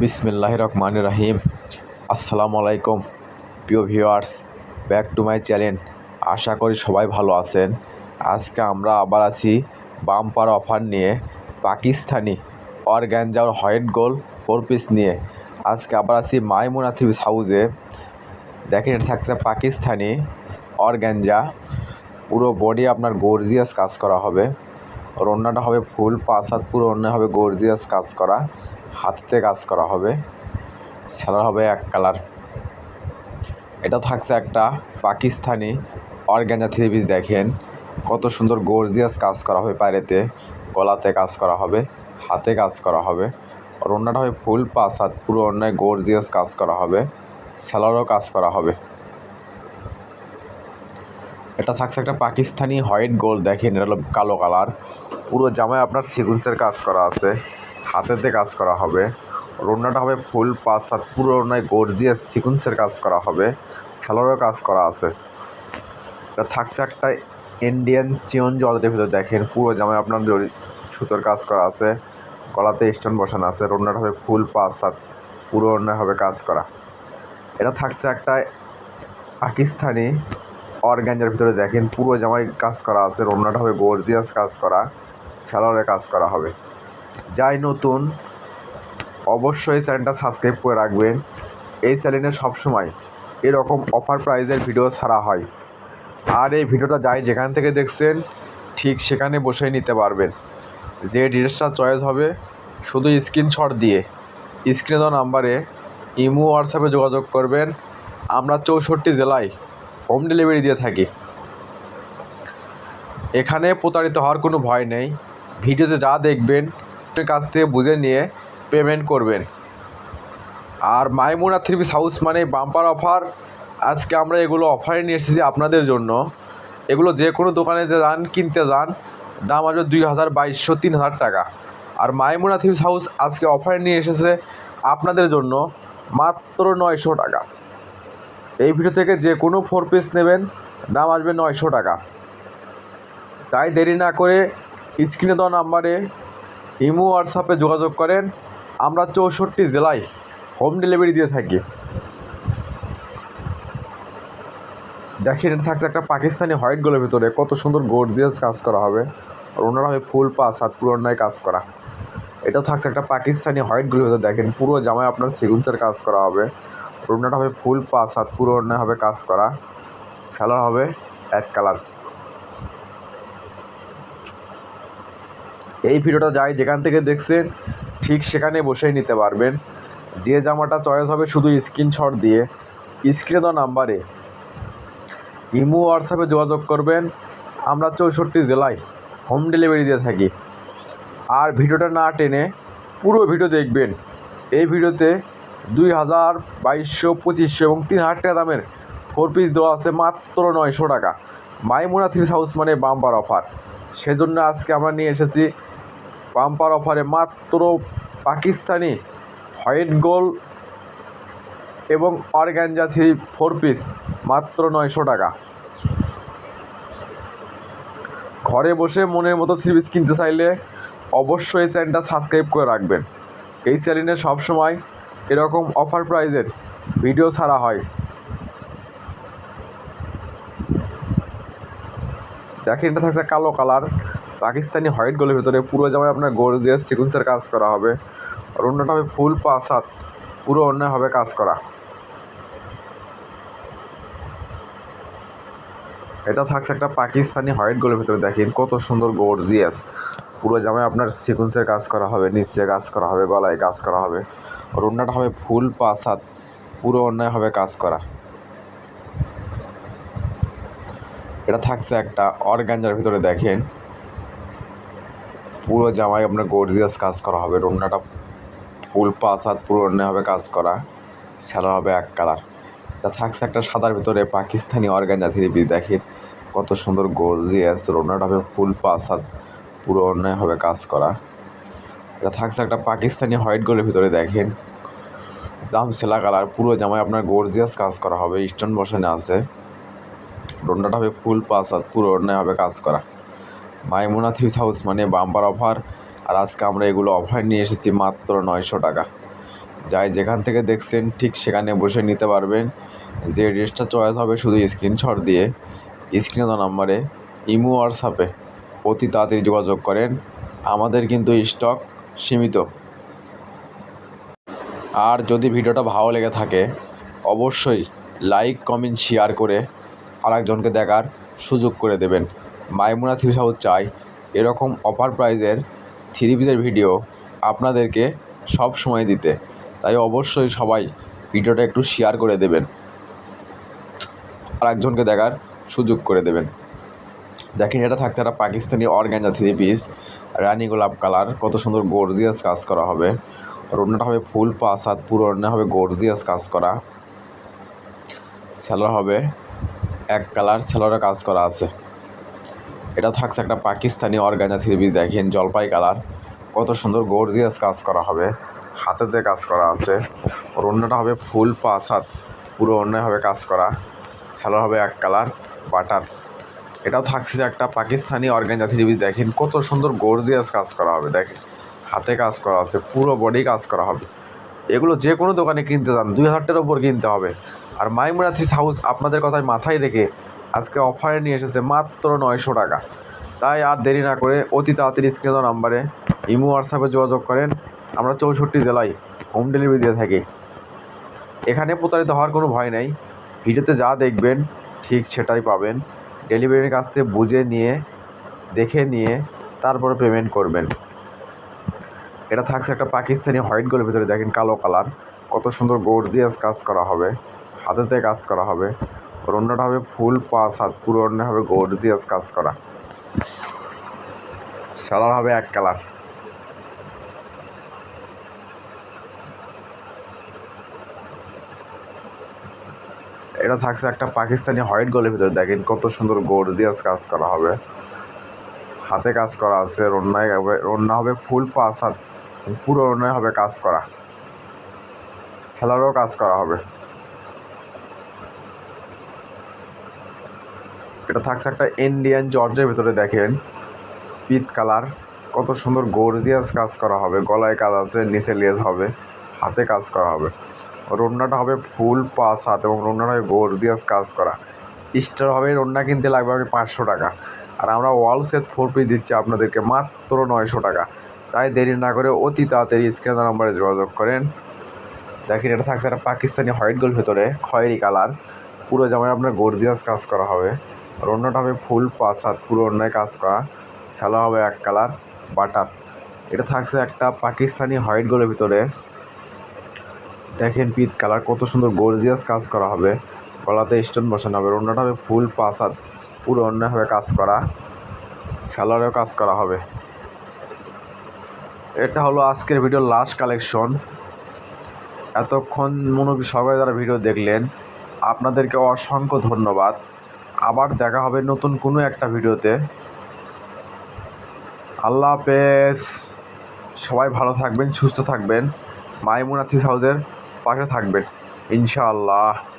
বিসমিল্লাহ রহমান রাহিম আসসালামু আলাইকুম প্রিয় viewers, back to my channel. আশা করি সবাই ভালো আছেন। আজকে আমরা আবার আছি বাম্পার অফার নিয়ে পাকিস্তানি অরগ্যাঞ্জা হোয়াইট গোল ফোর পিস নিয়ে। আজকে আবার আছি মাইমুনা থ্রিপিস হাউসে দেখেন, এটা থাকছে পাকিস্তানি অরগ্যাঞ্জা পুরো বডি আপনার গর্জিয়াস কাজ করা হবে। রন্নাটা হবে ফুল পাঁচ পুরো অন্য হবে গর্জিয়াস কাজ করা। হাতে কাজ করা হবে। সালোয়ার হবে এক কালার এটা থাকছে একটা পাকিস্তানি অর্গ্যাঞ্জা থ্রি পিস, দেখেন। কত সুন্দর গর্জিয়াস কাজ করা হবে বাইরেতে গলাতে কাজ করা হবে, হাতে কাজ করা হবে। আর অন্যটা হবে ফুল পাঁচ হাত পুরো অন্যায় গর্জিয়াস কাজ করা হবে। স্যালোয়ারও কাজ করা হবে। এটা থাকছে একটা পাকিস্তানি হোয়াইট গোল্ড, দেখেন, এটা হলো কালো কালার। পুরো জামায় আপনার সিকুন্সের কাজ করা আছে। হাতেতে কাজ করা হবে। রোনাটা হবে ফুল পাঁচ সাত পুরো ওনায় গর্জিয়াস সিকুন্সের কাজ করা হবে। স্যালোরও কাজ করা আছে। এটা থাকছে একটা ইন্ডিয়ান চিয়ন জলের ভিতরে দেখেন, পুরো জামায় আপনার সুতোর কাজ করা আছে। গলাতে স্টোন বসানো আছে। রোনাটা হবে ফুল পাঁচ সাত পুরো অন্যায় হবে কাজ করা। এটা থাকছে একটা পাকিস্তানি অর্গ্যাঞ্জার ভিতরে দেখেন, পুরো জামাই কাজ করা আছে। রোনাটা হবে গর্জিয়াস কাজ করা। স্যালোরে কাজ করা হবে। যাই নতুন, অবশ্যই চ্যানেলটা সাবস্ক্রাইব করে রাখবেন। এই চ্যানেলে সবসময় এরকম অফার প্রাইজের ভিডিও ছাড়া হয়। আর এই ভিডিওটা যাই যেখান থেকে দেখছেন, ঠিক সেখানে বসেই নিতে পারবেন। যে ড্রেসটা চয়েস হবে, শুধু স্ক্রিনশট দিয়ে স্ক্রিনে দেওয়া নাম্বারে ইমো হোয়াটসঅ্যাপে যোগাযোগ করবেন। আমরা চৌষট্টি জেলায় হোম ডেলিভারি দিয়ে থাকি। এখানে প্রতারিত হওয়ার কোনো ভয় নেই। ভিডিওতে যা দেখবেন কাছ থেকে বুঝে নিয়ে পেমেন্ট করবেন। আর মাইমুনা থ্রি পিস হাউস মানে বাম্পার অফার, আজকে আমরা এগুলো অফারে নিয়ে এসেছি আপনাদের জন্য। এগুলো যে কোনো দোকানে যান, কিনতে যান, দাম আসবে দুই হাজার বাইশশো তিন হাজার টাকা। আর মাইমুনা থ্রি পিস হাউস আজকে অফারে নিয়ে এসেছে আপনাদের জন্য মাত্র নয়শো টাকা। এই ভিডিও থেকে যে কোনো ফোর পিস নেবেন, দাম আসবে নয়শো টাকা। তাই দেরি না করে স্ক্রিনে দেওয়া নাম্বারে ইমো হোয়াটসঅ্যাপে যোগাযোগ করেন। আমরা চৌষট্টি জেলায় হোম ডেলিভারি দিয়ে থাকি। দেখেন, এটা থাকছে একটা পাকিস্তানি হোয়াইট গোলের ভিতরে। কত সুন্দর গর্জিয়াস কাজ করা হবে। আর ওনারা হবে ফুল পাস, হাত পুরো অন্যায় কাজ করা। এটা থাকছে একটা পাকিস্তানি হোয়াইট গোলের ভিতরে। দেখেন, পুরো জামায় আপনার সিগুন্সের কাজ করা হবে। রুমনাটা হবে ফুল পাস, হাত পুরো অন্যায় হবে কাজ করা। স্যালার হবে এক কালার। এই ভিডিওটা যাই যেখান থেকে দেখছেন, ঠিক সেখানে বসেই নিতে পারবেন। যে জামাটা চয়েস হবে শুধু স্ক্রিনশট দিয়ে। স্ক্রিনে দেওয়া নাম্বারে ইমো, হোয়াটসঅ্যাপে যোগাযোগ করবেন। আমরা চৌষট্টি জেলায় হোম ডেলিভারি দিয়ে থাকি। আর ভিডিওটা না টেনে পুরো ভিডিও দেখবেন। এই ভিডিওতে দুই হাজার বাইশশো, পঁচিশশো এবং তিন হাজার টাকা দামের ফোর পিস দেওয়া আছে মাত্র নয়শো টাকা। মাইমোনা থ্রিস হাউস মানে বাম্পার অফার। সেজন্য আজকে আমরা নিয়ে এসেছি বাম্পার অফারে মাত্র পাকিস্তানি হোয়াইট গোল এবং অর্গ্যাঞ্জা থ্রি ফোর পিস, মাত্র নয়শো টাকা। ঘরে বসে মনের মতো থ্রি পিস কিনতে চাইলে অবশ্যই চ্যানেলটা সাবস্ক্রাইব করে রাখবেন। এই চ্যানেলে সবসময় এরকম অফার প্রাইজের ভিডিও ছাড়া হয়। দেখেন, এটা থাকছে কালো কালার। পাকিস্তানি হোয়াইট গোলের ভিতরে পুরো জামায় আপনার গর্জিয়াস সিকুন্সের কাজ করা হবে। আর অন্যটা হবে ফুল পাঁচ হাত পুরো অন্য হবে কাজ করা। এটা থাকছে একটা পাকিস্তানি হোয়াইট গোলের ভিতরে, দেখেন কত সুন্দর গর্জিয়াস পুরো জামায় আপনার সিকুন্সের কাজ করা হবে, নিচে কাজ করা হবে, গলায় কাজ করা হবে। আর অন্যটা হবে ফুল পাঁচ হাত পুরো অন্যায় হবে কাজ করা। এটা থাকছে একটা অর্গাঞ্জার ভিতরে, দেখেন। পুরো জামায় আপনার গর্জিয়াস কাজ করা হবে। রন্নাটা ফুল পাঁচ হাত পুরো অন্যায় হবে কাজ করা। স্যালার হবে এক কালার। তা থাকছে একটা সাদার ভিতরে পাকিস্তানি অর্গাঞ্জা থ্রি পিস, দেখেন। কত সুন্দর গর্জিয়াস রোনাটা হবে ফুল পাঁচ হাত পুরো অন্যায় হবে কাজ করা। এটা থাকছে একটা পাকিস্তানি হোয়াইট গোলের ভিতরে, দেখেন। জাম সেলা কালার, পুরো জামায় আপনার গর্জিয়াস কাজ করা হবে, স্টোন বসানো আছে। রোনাটা হবে ফুল পাঁচ হাত পুরো অন্যায় হবে কাজ করা। মাইমুনা থ্রিস হাউস মানে বাম্পার অফার। আর আজকে আমরা এগুলো অফার নিয়ে এসেছি মাত্র নয়শো টাকা। যাই যেখান থেকে দেখছেন, ঠিক সেখানে বসে নিতে পারবেন। যে ড্রেসটা চয়েস হবে শুধু স্ক্রিনশট দিয়ে। স্ক্রিনে দেওয়া নাম্বারে ইমো, হোয়াটসঅ্যাপে অতি তাড়াতাড়ি যোগাযোগ করেন। আমাদের কিন্তু স্টক সীমিত। আর যদি ভিডিওটা ভালো লেগে থাকে, অবশ্যই লাইক, কমেন্ট, শেয়ার করে আরেকজনকে দেখার সুযোগ করে দেবেন। মাইমুনা থ্রি হাউস চাই। এরকম অফার প্রাইজের থ্রি পিসের ভিডিও আপনাদেরকে সব সময় দিতে। তাই অবশ্যই সবাই ভিডিওটা একটু শেয়ার করে দেবেন। আরেকজনকে দেখার সুযোগ করে দেবেন। দেখেন, এটা থাকছে একটা পাকিস্তানি অর্গ্যাঞ্জা থ্রি পিস রানি গোলাপ কালার, কত সুন্দর গর্জিয়াস কাজ করা হবে। আর অন্যটা হবে ফুল পাস পুরো অন্য হবে গর্জিয়াস কাজ করা। স্যালোর হবে এক কালার স্যালোরে কাজ করা আছে। এটা থাকছে একটা পাকিস্তানি অর্গানজা থ্রি দেখেন জলপাই কালার। কত সুন্দর গর্জিয়াস কাজ করা হবে। হাতেতে কাজ করা আছে। ওর অন্যটা হবে ফুল পাস হাত। পুরো অন্য হবে কাজ করা। স্যালোর হবে এক কালার, বাটার। এটাও থাকছে যে একটা পাকিস্তানি অর্গানজা থ্রি দেখেন কত সুন্দর গর্জিয়াস কাজ করা হবে। দেখেন, হাতে কাজ করা আছে, পুরো বডি কাজ করা হবে। এগুলো যে কোনো দোকানে কিনতে যান, দুই হাজার টাকার উপর কিনতে হবে। আর মাইমুনা থ্রিস হাউস আপনাদের কথায় মাথায় রেখে আজকে অফারে নিয়ে এসেছে মাত্র নয়শো টাকা। তাই আর দেরি না করে অতি তাড়াতাড়ি স্ক্রিনে নাম্বারে ইমো হোয়াটসঅ্যাপে যোগাযোগ করেন। আমরা চৌষট্টি জেলায় হোম ডেলিভারি দিয়ে থাকি। এখানে প্রতারিত হওয়ার কোনো ভয় নেই। ভিডিওতে যা দেখবেন, ঠিক সেটাই পাবেন। ডেলিভারির কাছ থেকে বুঝে নিয়ে, দেখে নিয়ে তারপরে পেমেন্ট করবেন। এটা থাকছে একটা পাকিস্তানি হোয়াইট গোলের ভিতরে, দেখেন কালো কালার। কত সুন্দর গর্জিয়াস কাজ করা হবে। হাতেতে কাজ করা হবে। অন্যটা হবে ফুল পাস হাত পুরো অন্য হবে গর্জিয়াস কাজ করা। সালার হবে এক কালার এটা থাকছে একটা পাকিস্তানি হোয়াইট গোলের ভিতরে। দেখেন কত সুন্দর গোড় গর্জিয়াস কাজ করা হবে। হাতে কাজ করা আছে রন্নায় হবে রন্না হবে ফুল পাস হাত পুরো রন্নায় হবে কাজ করা। সেলারও কাজ করা হবে। এটা থাকছে একটা ইন্ডিয়ান জর্জের ভিতরে দেখেন। পিত কালার, কত সুন্দর গর্জিয়াস কাজ করা হবে। গলায় কাজ আছে, নিচে লেজ হবে, হাতে কাজ করা হবে। রন্নাটা হবে ফুল পাস হাত এবং রন্নাটা হবে গর্জিয়াস কাজ করা। স্টার হবে, রন্না কিনতে লাগবে আমি পাঁচশো টাকা। আর আমরা ওয়াল সেট ফোর পিস দিচ্ছি আপনাদেরকে মাত্র নয়শো টাকা। তাই দেরি না করে অতি তাড়াতাড়ি স্ক্রিনের নাম্বারে যোগাযোগ করেন। দেখেন, এটা থাকছে একটা পাকিস্তানি হোয়াইট গোল ভেতরে খয়েরি কালার। পুরো জামায় আপনার গর্জিয়াস কাজ করা হবে। আর অন্যটা হবে ফুল পাঁচ পুরো অন্যায় কাজ করা। স্যালো হবে এক কালার, বাটার। এটা থাকছে একটা পাকিস্তানি হোয়াইট গোলের ভিতরে। দেখেন পিত কালার, কত সুন্দর গর্জিয়াস কাজ করা হবে। গলাতে স্টোন বসানো হবে। অন্যটা হবে ফুল পাঁচ পুরো অন্যায় হবে কাজ করা। স্যালোরেও কাজ করা হবে। এটা হলো আজকের ভিডিওর লাস্ট কালেকশন এতক্ষণ মনোযোগ সবাই যারা ভিডিও দেখলেন, আপনাদেরকে অসংখ্য ধন্যবাদ। আবার দেখা হবে নতুন কোনো একটা ভিডিওতে। আল্লাহ হাফেজ। সবাই ভালো থাকবেন, সুস্থ থাকবেন। মাইমুনা থ্রি হাউসের পাশে থাকবেন, ইনশাআল্লাহ।